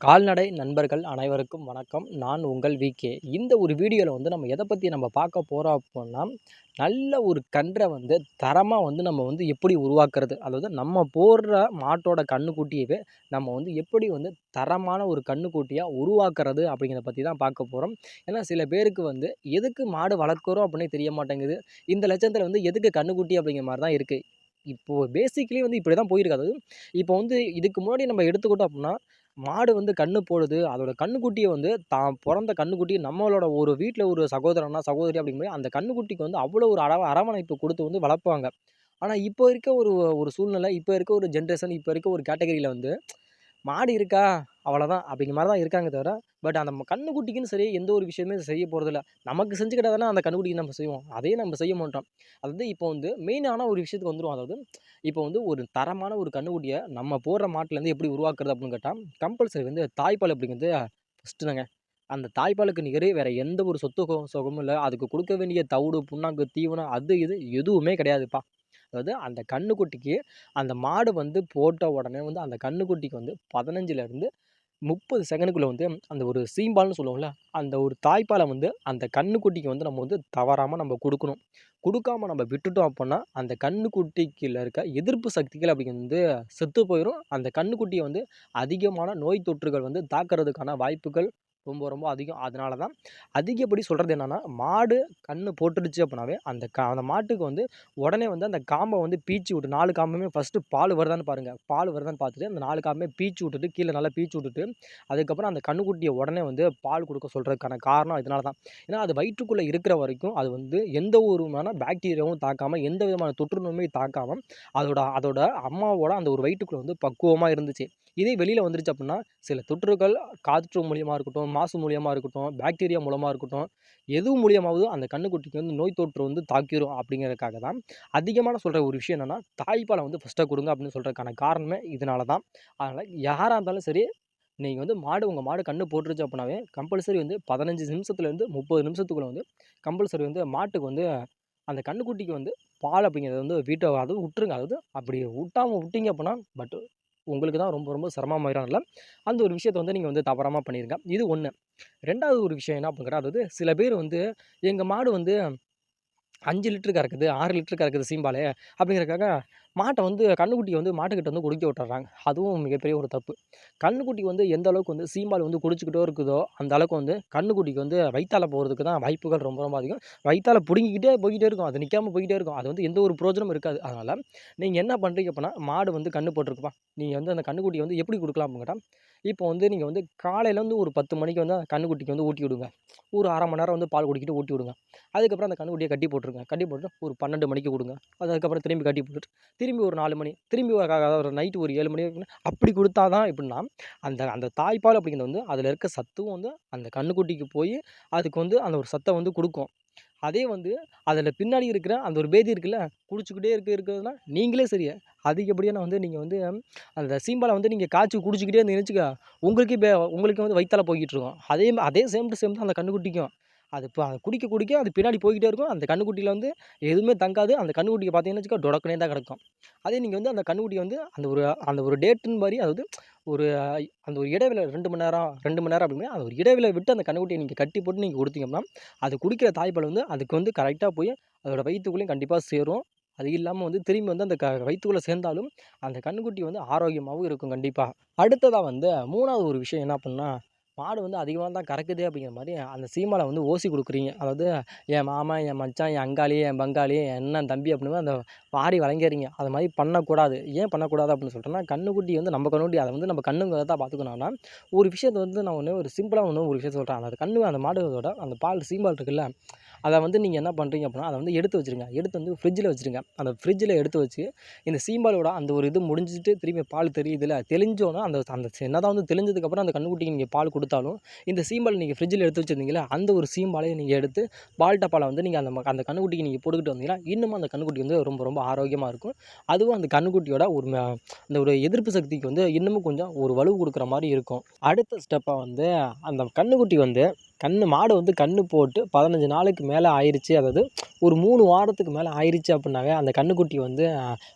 கால்நடை நண்பர்கள் அனைவருக்கும் வணக்கம். நான் உங்கள் விகே இந்த ஒரு வீடியோவில் வந்து நம்ம எதை பற்றி நம்ம பார்க்க போகிறோம் அப்படின்னா நல்ல ஒரு கன்றை வந்து தரமாக வந்து நம்ம வந்து எப்படி உருவாக்குறது? அதாவது நம்ம போடுற மாட்டோட கண்ணுக்குட்டியவே நம்ம வந்து எப்படி வந்து தரமான ஒரு கண்ணுக்குட்டியாக உருவாக்குறது அப்படிங்கிறத பற்றி தான் பார்க்க போகிறோம் ஏன்னா சில பேருக்கு வந்து எதுக்கு மாடு வளர்க்குறோம் அப்படின்னு தெரிய மாட்டேங்குது. இந்த லட்சத்தில் வந்து எதுக்கு கண்ணுக்குட்டி அப்படிங்கிற மாதிரி தான் இருக்குது இப்போது பேசிக்கலி வந்து இப்படி தான் போயிருக்கு. அதாவது இப்போ வந்து இதுக்கு முன்னாடி நம்ம எடுத்துக்கிட்டோம் அப்படின்னா மாடு வந்து கன்று போடுது. அதோட கண்ணுக்குட்டியை வந்து தான் பிறந்த கன்றுக்குட்டி நம்மளோட ஒரு வீட்டில் ஒரு சகோதரனா சகோதரி அப்படிங்கும்போது அந்த கன்றுக்குட்டிக்கு வந்து அவ்வளோ ஒரு அரவ அரவணைப்பு கொடுத்து வந்து வளர்ப்பாங்க. ஆனால் இப்போ இருக்க ஒரு ஒரு சூழ்நிலை இப்போ இருக்க ஒரு ஜென்ரேஷன் இப்போ இருக்க ஒரு கேட்டகரியில் வந்து மாடு இருக்கா? அவ்வளோதான் அப்படிங்கிற மாதிரி தான் இருக்காங்க தவிர பட் அந்த கன்றுக்குட்டிக்குன்னு சரி எந்த ஒரு விஷயமே செய்ய போகிறதில்ல நமக்கு செஞ்சுக்கிட்டா தானே அந்த கன்றுக்குட்டிக்கு நம்ம செய்வோம். அதையே நம்ம செய்ய மாட்டோம். அதாவது இப்போ வந்து மெயினான ஒரு விஷயத்துக்கு வந்துடும் அதாவது இப்போ வந்து ஒரு தரமான ஒரு கன்றுக்குட்டியை நம்ம போடுற மாட்டிலேருந்து எப்படி உருவாக்குறது அப்படின்னு கேட்டால் கம்பல்சரி வந்து தாய்ப்பால் அப்படிங்கிறது ஃபஸ்ட்டு தாங்க. அந்த தாய்ப்பாலுக்கு நிகரே வேறு எந்த ஒரு சொத்து சுகமும் இல்லை. அதுக்கு கொடுக்க வேண்டிய தவிடு புண்ணாக்கு தீவனம் அது இது எதுவுமே கிடையாதுப்பா. அதாவது அந்த கன்றுக்குட்டிக்கு அந்த மாடு வந்து போட்ட உடனே வந்து அந்த கன்றுக்குட்டிக்கு வந்து பதினஞ்சுலேருந்து முப்பது செகண்டுக்குள்ளே வந்து அந்த ஒரு சீம்பால்னு சொல்லுவோம்ல அந்த ஒரு தாய்ப்பாலை வந்து அந்த கன்றுக்குட்டிக்கு வந்து நம்ம வந்து தவறாமல் நம்ம கொடுக்கணும். கொடுக்காம நம்ம விட்டுட்டோம் அப்படின்னா அந்த கன்றுக்குட்டிக்கில் இருக்க எதிர்ப்பு சக்திகள் அப்படிங்கிறது வந்து செத்து போயிடும் அந்த கன்றுக்குட்டியை வந்து அதிகமான நோய் தொற்றுகள் வந்து தாக்கிறதுக்கான வாய்ப்புகள் ரொம்ப ரொம்ப அதிகம். அதனால தான் அதிகப்படி சொல்கிறது என்னென்னா மாடு கன்று போட்டுருச்சு அப்படின்னாவே அந்த கா அந்த மாட்டுக்கு வந்து உடனே வந்து அந்த காம்பை வந்து பீச்சு விட்டு நாலு காம்புமே ஃபஸ்ட்டு பால் வருதான்னு பாருங்கள் பால் வருதான்னு பார்த்துட்டு அந்த நாலு காம்பே பீச்சு விட்டுட்டு கீழே நல்லா பீச்சு விட்டுட்டு அதுக்கப்புறம் அந்த கண்ணுக்குட்டியை உடனே வந்து பால் கொடுக்க சொல்கிறதுக்கான காரணம் இதனால தான் ஏன்னா அது வயிற்றுக்குள்ளே இருக்கிற வரைக்கும் அது வந்து எந்த ஒரு விதமான பாக்டீரியாவும் தாக்காமல் எந்த விதமான தொற்று நோயும் தாக்காமல் அதோட அதோட அம்மாவோட அந்த ஒரு வயிற்றுக்குள்ளே வந்து பக்குவமாக இருந்துச்சு. இதே வெளியில் வந்துருச்சு அப்படின்னா சில தொற்றுகள் காற்று மூலியமாக இருக்கட்டும் மாசு மூலியமாக இருக்கட்டும் பாக்டீரியா மூலமாக இருக்கட்டும் எது மூலியமாவது அந்த கண்ணுக்குட்டிக்கு வந்து நோய் தொற்று வந்து தாக்கிடும் அப்படிங்கிறதுக்காக தான். அதிகமான சொல்கிற ஒரு விஷயம் என்னென்னா தாய்ப்பாலை வந்து ஃபஸ்ட்டாக கொடுங்க அப்படின்னு சொல்கிறதுக்கான காரணமே இதனால தான் அதனால் யாராக இருந்தாலும் சரி நீங்கள் வந்து மாடு உங்கள் மாடு கன்று போட்டுருச்சு அப்படின்னாவே கம்பல்சரி வந்து பதினஞ்சு நிமிஷத்துலேருந்து முப்பது நிமிஷத்துக்குள்ளே வந்து கம்பல்சரி வந்து மாட்டுக்கு வந்து அந்த கண்ணுக்குட்டிக்கு வந்து பால் அப்படிங்கிறது வந்து வீட்டை அதாவது விட்டுருங்க அதாவது அப்படி விட்டாமல் விட்டீங்க அப்படின்னா பட் உங்களுக்கு தான் ரொம்ப ரொம்ப சிரமமாயிரும் அந்த ஒரு விஷயத்தை வந்து நீங்கள் வந்து தவறாமல் பண்ணிடுங்க இது ஒன்று ரெண்டாவது ஒரு விஷயம் என்ன அப்படிங்கிற அதாவது சில பேர் வந்து எங்கள் மாடு வந்து அஞ்சு லிட்டரு கறக்குது ஆறு லிட்டரு கறக்குது சீம்பாலே அப்படிங்கிறக்காக மாட்டை வந்து கண்ணுக்குட்டியை வந்து மாட்டுக்கிட்ட வந்து குடிக்க விட்டுறாங்க. அதுவும் மிகப்பெரிய ஒரு தப்பு. கண்ணுக்குட்டி வந்து எந்த அளவுக்கு வந்து சீம்பால் வந்து குடிச்சிக்கிட்டோ இருக்குதோ அந்த அளவுக்கு வந்து கண்ணுக்குட்டிக்கு வந்து வயிற்றால் போகிறதுக்கு தான் வாய்ப்புகள் ரொம்ப ரொம்ப அதிகம். வயிற்றால பிடுங்கிக்கிட்டே போய்கிட்டே இருக்கும். அது நிற்காமல் போய்கிட்டே இருக்கும். அது வந்து எந்த ஒரு பிரோஜனமும் இருக்காது. அதனால் நீங்கள் என்ன பண்ணுறீங்க அப்படின்னா மாடு வந்து கண்ணு போட்டிருக்குப்பா நீங்கள் வந்து அந்த கண்ணுக்குட்டியை வந்து எப்படி கொடுக்கலாம் அப்படின்னா இப்போ வந்து நீங்கள் வந்து காலையிலேருந்து ஒரு பத்து மணிக்கு வந்து அந்த கண்ணுக்குட்டிக்கு வந்து ஊட்டி விடுங்க. ஒரு அரை மணி நேரம் வந்து பால் குடிக்கிட்டு ஊட்டி விடுங்க. அதுக்கப்புறம் அந்த கண்ணுக்குட்டியை கட்டி போட்டுருங்க. கட்டி போட்டு ஒரு பன்னெண்டு மணிக்கு கொடுங்க. அதுக்கப்புறம் திரும்பி கட்டி போட்டுட்டு திரும்பி ஒரு நாலு மணி திரும்பி ஒரு நைட்டு ஒரு ஏழு மணி அப்படி கொடுத்தா தான் எப்படின்னா அந்த அந்த தாய்ப்பால் அப்படிங்கிறது வந்து அதில் இருக்க சத்தும் வந்து அந்த கண்ணுக்குட்டிக்கு போய் அதுக்கு வந்து அந்த ஒரு சத்தை வந்து கொடுக்கும். அதே வந்து அதில் பின்னாடி இருக்கிற அந்த ஒரு பேதி இருக்குல்ல குடிச்சிக்கிட்டே இருக்க இருக்கிறதுனா நீங்களே சரியா? அதிகப்படியான வந்து நீங்கள் வந்து அந்த சீம்பாலை வந்து நீங்கள் காய்ச்சி குடிச்சிக்கிட்டே நினச்சிக்க உங்களுக்கு பே உங்களுக்கு வந்து வயிற்றால போய்கிட்டு இருக்கும். அதே அதே சேம் டு சேம் தான் அந்த கண்ணுக்குட்டிக்கும். அது இப்போ அது குடிக்க குடிக்க அது பின்னாடி போய்கிட்டே இருக்கும். அந்த கண்ணுக்குட்டியில் வந்து எதுவுமே தங்காது. அந்த கண்ணுக்குட்டியை பார்த்தீங்கன்னா வச்சுக்கோ டொடக்கனே தான் கிடக்கும். அதே நீங்கள் வந்து அந்த கண்ணுக்குட்டியை வந்து அந்த ஒரு அந்த ஒரு டேட்டுன்னு மாதிரி அதாவது ஒரு அந்த ஒரு இடைவேளை ரெண்டு மணி நேரம் ரெண்டு மணி நேரம் அப்படின்னா அந்த ஒரு இடைவேளை விட்டு அந்த கண்ணுக்குட்டியை நீங்கள் கட்டி போட்டு நீங்கள் கொடுத்தீங்கன்னா அது குடிக்கிற தாய்ப்பால் வந்து அதுக்கு வந்து கரெக்டாக போய் அதோட வயிற்றுக்குள்ளேயும் கண்டிப்பாக சேரும். அது இல்லாமல் வந்து திரும்பி வந்து அந்த க வயிற்றுக்குள்ளே சேர்ந்தாலும் அந்த கண்ணுக்குட்டி வந்து ஆரோக்கியமாகவும் இருக்கும் கண்டிப்பாக அடுத்ததாக வந்து மூணாவது ஒரு விஷயம் என்ன பண்ணால் மாடு வந்து அதிகமாக தான் கறக்குது அப்படிங்கிற மாதிரி அந்த சீமாலை வந்து ஓசி கொடுக்குறீங்க. அதாவது என் மாமன் என் மச்சான் என் அங்காளி என் பங்காளி என் அண்ணன் தம்பி அப்படின்னு அந்த வாரி வழங்கிறீங்க அது மாதிரி பண்ணக்கூடாது. ஏன் பண்ணக்கூடாது அப்படின்னு சொல்லிட்டோம்னா கண்ணுக்குட்டி வந்து நம்ம கண்ணுக்குட்டி அதை வந்து நம்ம கண்ணுங்க தான் பார்த்துக்கணும்னா ஒரு விஷயத்தை வந்து நான் ஒன்று ஒரு சிம்பிளாக ஒன்று ஒரு விஷயத்தை சொல்கிறேன் அந்த கண்ணு அந்த மாடுகளோட அந்த பால் சீம்பால் இருக்குல்ல அதை வந்து நீங்கள் என்ன பண்ணுறீங்க அப்படின்னா அதை வந்து எடுத்து வச்சுருங்க. எடுத்து வந்து ஃப்ரிட்ஜில் வச்சுருங்க. அந்த ஃப்ரிட்ஜில் எடுத்து வச்சு இந்த சீம்பாலோட அந்த ஒரு இது முடிஞ்சிட்டு திரும்பி பால் தெரியுதுல தெளிஞ்சோன்னா அந்த அந்த என்ன தான் வந்து தெளிஞ்சதுக்கப்புறம் அந்த கண்ணுக்குட்டிக்கு நீங்கள் பால் கொடுத்தாலும் இந்த சீம்பால் நீங்கள் ஃப்ரிட்ஜில் எடுத்து வச்சுருந்தீங்களா அந்த ஒரு சீம்பாலையை நீங்கள் எடுத்து பால் டப்பாவில் வந்து நீங்கள் அந்த அந்த கண்ணுக்குட்டிக்கு நீங்கள் போட்டுக்கிட்டு வந்தீங்கன்னா இன்னமும் அந்த கண்ணுக்குட்டி வந்து ரொம்ப ரொம்ப ஆரோக்கியமாக இருக்கும். அதுவும் அந்த கண்ணுக்குட்டியோட ஒரு அந்த ஒரு எதிர்ப்பு சக்திக்கு வந்து இன்னமும் கொஞ்சம் ஒரு வலு கொடுக்குற மாதிரி இருக்கும். அடுத்த ஸ்டெப்பாக வந்து அந்த கண்ணுக்குட்டி வந்து கன்று மாடு வந்து கன்று போட்டு பதினஞ்சு நாளுக்கு மேலே ஆயிடுச்சு அதாவது ஒரு மூணு வாரத்துக்கு மேலே ஆயிடுச்சு அப்படின்னாவே அந்த கன்றுக்குட்டி வந்து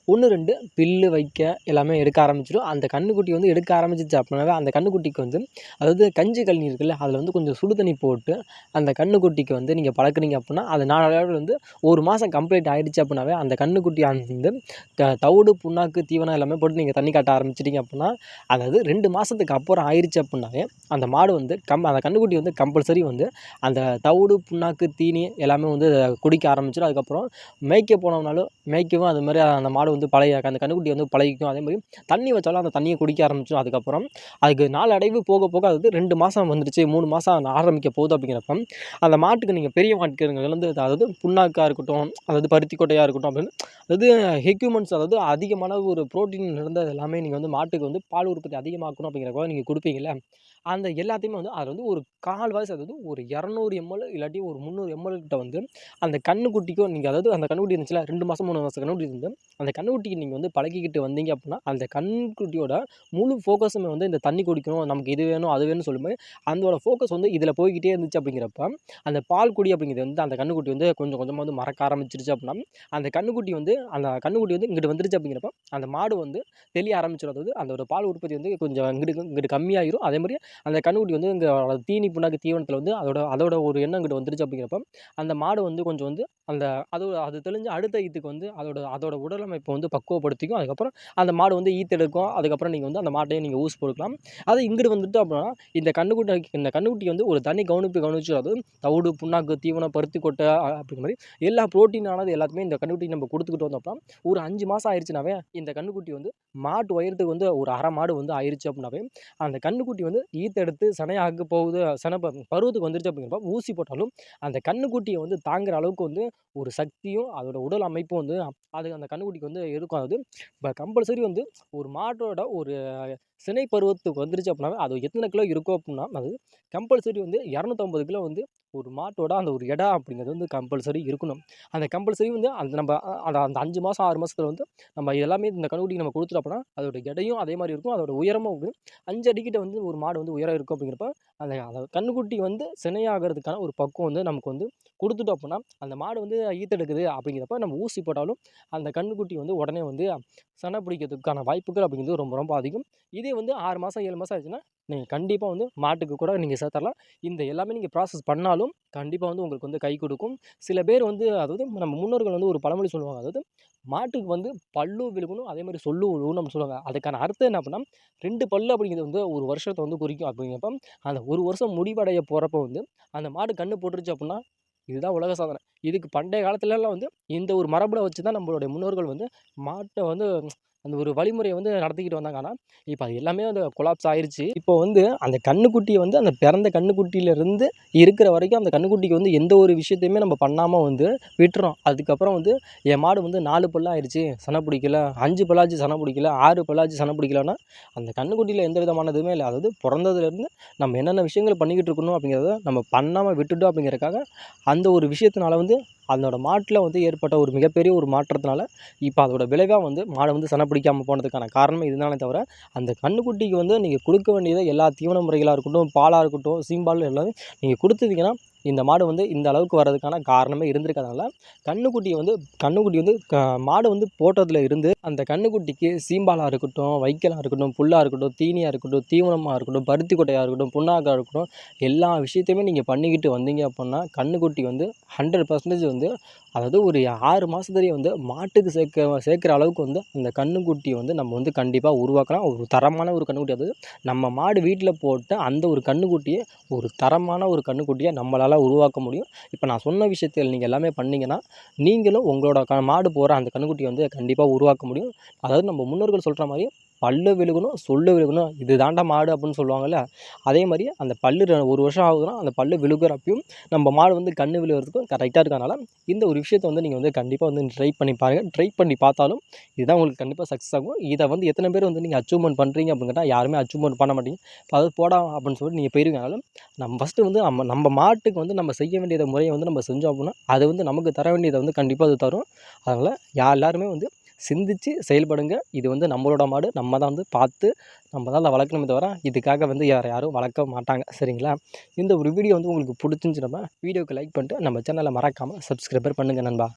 ஒன்று ரெண்டு பில்லு வைக்க எல்லாமே எடுக்க ஆரம்பிச்சிடும். அந்த கன்றுக்குட்டி வந்து எடுக்க ஆரம்பிச்சிச்சு அப்படின்னாவே அந்த கன்றுக்குட்டிக்கு வந்து அதாவது கஞ்சி கழனி இருக்குல்ல அதில் வந்து கொஞ்சம் சுடு தண்ணி போட்டு அந்த கன்றுக்குட்டிக்கு வந்து நீங்கள் பழக்குறீங்க அப்படின்னா அது நாளடைவில் வந்து ஒரு மாதம் கம்ப்ளீட் ஆயிடுச்சு அப்படின்னாவே அந்த கன்றுக்குட்டி வந்து த தவிடு புண்ணாக்கு தீவனம் எல்லாமே போட்டு நீங்கள் தண்ணி காட்ட ஆரம்பிச்சிட்டிங்க அப்படின்னா அதாவது ரெண்டு மாதத்துக்கு அப்புறம் ஆயிடுச்சு அப்படின்னாவே அந்த மாடு வந்து கம் அந்த கன்றுக்குட்டி வந்து கம்பல்சரி வந்து அந்த தவிடு புண்ணாக்கு தீனி எல்லாமே வந்து குடிக்க ஆரம்பிச்சிடும் அதுக்கப்புறம் மேய்க்க போனோம்னாலும் மேய்க்கவும் அது மாதிரி அந்த மாடு வந்து பழைய அந்த கன்றுக்குட்டி வந்து பழகிக்கும். அதே மாதிரி தண்ணி வச்சாலும் அந்த தண்ணியை குடிக்க ஆரம்பிச்சிடும் அதுக்கப்புறம் அதுக்கு நாளடைவு போக போக அது வந்து ரெண்டு மாதம் வந்துருச்சு. மூணு மாதம் ஆரம்பிக்க போகுது அப்படிங்கிறப்ப அந்த மாட்டுக்கு நீங்கள் பெரிய மாட்டுக்கு அதாவது புண்ணாக்காக இருக்கட்டும் அதாவது பருத்தி கொட்டையாக இருக்கட்டும் அப்படின்னு அதாவது எக்யூப்மெண்ட்ஸ் அதாவது அதிகமான ஒரு ப்ரோட்டீன் இருந்தது எல்லாமே நீங்கள் வந்து மாட்டுக்கு வந்து பால் உற்பத்தி அதிகமாக்கணும் அப்படிங்கிறப்ப நீங்கள் கொடுப்பீங்களே அந்த எல்லாத்தையுமே வந்து அதில் வந்து ஒரு கால்வாசி அதாவது ஒரு இரநூறு எம்எல் இல்லாட்டி ஒரு முந்நூறு எம்எல் கிட்ட வந்து அந்த கன்றுக்குட்டிக்கும் நீங்கள் அதாவது அந்த கன்றுக்குட்டி இருந்துச்சுல ரெண்டு மாதம் மூணு மாதம் கண்ணுக்குட்டி இருந்து அந்த கன்றுக்குட்டிக்கு நீங்கள் வந்து பழகிக்கிட்டு வந்தீங்க அப்படின்னா அந்த கன்றுக்குட்டியோட முழு ஃபோக்கஸுமே வந்து இந்த தண்ணி குடிக்கணும் நமக்கு இது வேணும் அது வேணும்னு சொல்லும்போது அதோட ஃபோக்கஸ் வந்து இதில் போய்கிட்டே இருந்துச்சு அப்படிங்கிறப்ப அந்த பால் குடி அப்படிங்கிறது வந்து அந்த கன்றுக்குட்டி வந்து கொஞ்சம் கொஞ்சமாக வந்து மறக்க ஆரம்பிச்சிருச்சு அப்படின்னா அந்த கன்றுக்குட்டி வந்து அந்த கன்றுக்குட்டி வந்து இங்கிட்டு வந்துருச்சு அப்படிங்கிறப்ப அந்த மாடு வந்து தெளிய ஆரம்பிச்சிடும் அதாவது அதோட பால் உற்பத்தி வந்து கொஞ்சம் இங்கிட்டு இங்கிட்டு கம்மியாயிரும். அதே மாதிரி அந்த கண்ணுக்குட்டி வந்து இங்கே தீனி புண்ணாக்கு தீவனத்தில் வந்து அதோட அதோட ஒரு எண்ணம் இங்கிட்டு வந்துருச்சு அப்படிங்கிறப்ப அந்த மாடு வந்து கொஞ்சம் வந்து அந்த அது அது தெளிஞ்சு அடுத்த ஈத்துக்கு வந்து அதோட அதோட உடலமைப்பை வந்து பக்குவப்படுத்திக்கும். அதுக்கப்புறம் அந்த மாடு வந்து ஈத்தெடுக்கும் அதுக்கப்புறம் நீங்கள் வந்து அந்த மாட்டையும் நீங்கள் ஊசி போட்டுக்கலாம். அது இங்கிட்டு வந்துட்டு அப்படின்னா இந்த கன்றுக்குட்டி இந்த கண்ணுக்குட்டி வந்து ஒரு தனி கவனிப்பு கவனிச்சு அது தவிடு புண்ணாக்கு தீவனம் பருத்தி கொட்டை அப்படிங்கிற மாதிரி எல்லா ப்ரோட்டீனானது எல்லாத்தையுமே இந்த கண்ணுக்குட்டி நம்ம கொடுத்துக்கிட்டு வந்தோம் அப்படின்னா ஒரு அஞ்சு மாதம் ஆயிடுச்சுனாவே இந்த கன்றுக்குட்டி வந்து மாட்டு உயரத்துக்கு வந்து ஒரு அரை மாடு வந்து ஆயிடுச்சு அப்படின்னாவே அந்த கன்றுக்குட்டி வந்து ஈத்தெடுத்து சனையாக போகுது சனை பருவத்துக்கு வந்துருச்சு அப்படிங்கிறப்ப ஊசி போட்டாலும் அந்த கன்றுக்குட்டியை வந்து தாங்குற அளவுக்கு வந்து ஒரு சக்தியும் அதோட உடல் அமைப்பும் வந்து அது அந்த கன்றுக்குட்டிக்கு வந்து இருக்கும் அது இப்போ கம்பல்சரி வந்து ஒரு மாட்டோட ஒரு சினை பருவத்துக்கு வந்துருச்சு அப்படின்னா அது எத்தனை கிலோ இருக்கும் அப்படின்னா அது கம்பல்சரி வந்து இரநூத்தம்பது கிலோ வந்து ஒரு மாட்டோட அந்த ஒரு இடம் அப்படிங்கிறது வந்து கம்பல்சரி இருக்கணும். அந்த கம்பல்சரி வந்து அந்த நம்ம அந்த அந்த அஞ்சு மாதம் ஆறு மாதத்துல வந்து நம்ம எல்லாமே இந்த கன்றுக்குட்டிக்கு நம்ம கொடுத்துட்டோம் அப்படின்னா அதோட எடையும் அதே மாதிரி இருக்கும். அதோட உயரமும் வந்து அஞ்சு அடிக்கிட்ட வந்து ஒரு மாடு வந்து உயரம் இருக்கும் அப்படிங்கிறப்ப அந்த அந்த கன்றுக்குட்டி வந்து சினையாகிறதுக்கான ஒரு பக்குவம் வந்து நமக்கு வந்து கொடுத்துட்டோம் அப்படின்னா அந்த மாடு வந்து ஈத்தெடுக்குது அப்படிங்கிறப்ப நம்ம ஊசி போட்டாலும் அந்த கன்றுக்குட்டி வந்து உடனே வந்து சனை பிடிக்கிறதுக்கான வாய்ப்புகள் அப்படிங்கிறது ரொம்ப ரொம்ப அதிகம். இதே வந்து ஆறு மாதம் ஏழு மாதம் ஆச்சுன்னா நீங்கள் கண்டிப்பாக வந்து மாட்டுக்கு கூட நீங்கள் சேர்த்தரலாம். இந்த எல்லாமே நீங்கள் ப்ராசஸ் பண்ணாலும் கண்டிப்பாக வந்து உங்களுக்கு வந்து கை கொடுக்கும். சில பேர் வந்து அதாவது நம்ம முன்னோர்கள் வந்து ஒரு பழமொழி சொல்லுவாங்க. அதாவது மாட்டுக்கு வந்து பல்லு விழுகணும் அதே மாதிரி சொல்லு விழுகணும் நம்ம சொல்லுவாங்க. அதுக்கான அர்த்தம் என்ன அப்படின்னா ரெண்டு பல்லு அப்படிங்கிறது வந்து ஒரு வருஷத்தை வந்து குறிக்கும் அப்படிங்கிறப்ப அந்த ஒரு வருஷம் முடிவடைய போகிறப்ப வந்து அந்த மாடு கன்று போட்டுருச்சு அப்படின்னா இதுதான் உலக சாதனை. இதுக்கு பண்டைய காலத்துலலாம் வந்து இந்த ஒரு மரபுல வச்சு தான் நம்மளுடைய முன்னோர்கள் வந்து மாட்டை வந்து அந்த ஒரு வழிமுறையை வந்து நடத்திக்கிட்டு வந்தாங்க. ஆனால் இப்போ அது எல்லாமே அந்த கொலாப்ஸ் ஆயிடுச்சு இப்போ வந்து அந்த கன்றுக்குட்டியை வந்து அந்த பிறந்த கண்ணுக்குட்டியிலேருந்து இருக்கிற வரைக்கும் அந்த கன்றுக்குட்டிக்கு வந்து எந்த ஒரு விஷயத்தையுமே நம்ம பண்ணாமல் வந்து விட்டுறோம். அதுக்கப்புறம் வந்து என் மாடு வந்து நாலு பல்லு ஆயிடுச்சு சனை பிடிக்கல. அஞ்சு பல்லாச்சு சனை பிடிக்கல. ஆறு பல்லாச்சு சனை பிடிக்கலன்னா அந்த கன்றுக்குட்டியில் எந்த விதமானதுமே இல்லை. அதாவது பிறந்ததுலேருந்து நம்ம என்னென்ன விஷயங்கள் பண்ணிக்கிட்டு இருக்கணும் அப்படிங்கிறத நம்ம பண்ணாமல் விட்டுட்டோம் அப்படிங்கிறதுக்காக அந்த ஒரு விஷயத்தினால வந்து அதனோட மாட்டில் வந்து ஏற்பட்ட ஒரு மிகப்பெரிய ஒரு மாற்றத்தினால இப்போ அதோட விளைவாக வந்து மாடு வந்து சன பிடிக்காமல் போனதுக்கான காரணம் இதுதானே தவிர அந்த கன்றுக்குட்டிக்கு வந்து நீங்கள் கொடுக்க வேண்டியதை எல்லா தீவன முறைகளாக இருக்கட்டும் பாலாக இருக்கட்டும் சீம்பால் எல்லாமே நீங்கள் கொடுத்துட்டீங்கன்னா இந்த மாடு வந்து இந்த அளவுக்கு வர்றதுக்கான காரணமே இருந்திருக்கிறதுனால கன்றுக்குட்டியை வந்து கன்றுக்குட்டி வந்து க மாடு வந்து போட்டதில் இருந்து அந்த கன்றுக்குட்டிக்கு சீம்பாலாக இருக்கட்டும் வைக்கலாக இருக்கட்டும் புல்லாக இருக்கட்டும் தீனியாக இருக்கட்டும் தீவனமாக இருக்கட்டும் பருத்தி கொட்டையாக இருக்கட்டும் புண்ணாக்காக இருக்கட்டும் எல்லா விஷயத்தையுமே நீங்கள் பண்ணிக்கிட்டு வந்தீங்க அப்படின்னா கன்றுக்குட்டி வந்து ஹண்ட்ரட் பர்சன்டேஜ் வந்து அதாவது ஒரு ஆறு மாதத்துலேயே வந்து மாட்டுக்கு சேர்க்க சேர்க்குற அளவுக்கு வந்து அந்த கன்றுக்குட்டியை வந்து நம்ம வந்து கண்டிப்பாக உருவாக்கலாம். ஒரு தரமான ஒரு கன்றுக்குட்டி அதாவது நம்ம மாடு வீட்டில் போட்டு அந்த ஒரு கன்றுக்குட்டியை ஒரு தரமான ஒரு கன்றுக்குட்டியை நம்மளால் உருவாக்க முடியும். இப்போ நான் சொன்ன விஷயத்தில் நீங்கள் எல்லாமே பண்ணிங்கன்னா நீங்களும் உங்களோட க மாடு போகிற அந்த கன்றுக்குட்டியை வந்து கண்டிப்பாக உருவாக்க முடியும். அதாவது நம்ம முன்னோர்கள் சொல்கிற மாதிரி பல்லு விழுகணும் சொல்லு விழுகணும். இது தாண்டா மாடு அப்படின்னு சொல்லுவாங்கள்ல அதே மாதிரி அந்த பல்லு ஒரு வருஷம் ஆகுதுன்னா அந்த பல்லு விழுகிறப்பையும் நம்ம மாடு வந்து கன்று விழுகிறதுக்கும் கரெக்டாக இருக்கனால இந்த ஒரு விஷயத்தை வந்து நீங்கள் வந்து கண்டிப்பாக வந்து ட்ரை பண்ணி பாருங்கள் ட்ரை பண்ணி பார்த்தாலும் இதுதான் உங்களுக்கு கண்டிப்பாக சக்ஸஸ் ஆகும். இதை வந்து எத்தனை பேர் வந்து நீங்கள் அச்சீவ்மெண்ட் பண்ணுறீங்க அப்படின்னு கேட்டால் யாருமே அச்சீவ்மெண்ட் பண்ண மாட்டீங்க. அதாவது போடா அப்படின்னு சொல்லிட்டு நீங்கள் போயிருக்கனாலும் நம்ம ஃபஸ்ட்டு வந்து நம்ம நம்ம மாட்டுக்கு வந்து நம்ம செய்ய வேண்டியத முறையை வந்து நம்ம செஞ்சோம் அப்படின்னா அது வந்து நமக்கு தர வேண்டியதை வந்து கண்டிப்பாக அது தரும். அதனால் யார் எல்லாருமே வந்து சிந்திச்சு செயல்படுங்க. இது வந்து நம்மளோட மாடு. நம்ம தான் வந்து பார்த்து நம்ம தான் அதை வளர்க்கணுமே தவிர இதுக்காக வந்து யார் யாரும் வளர்க்க மாட்டாங்க. சரிங்களா? இந்த ஒரு வீடியோ வந்து உங்களுக்கு பிடிச்சிருந்துச்சுன்னா வீடியோக்கு லைக் பண்ணிட்டு நம்ம சேனலை மறக்காமல் சப்ஸ்கிரைபர் பண்ணுங்கள் நண்பா.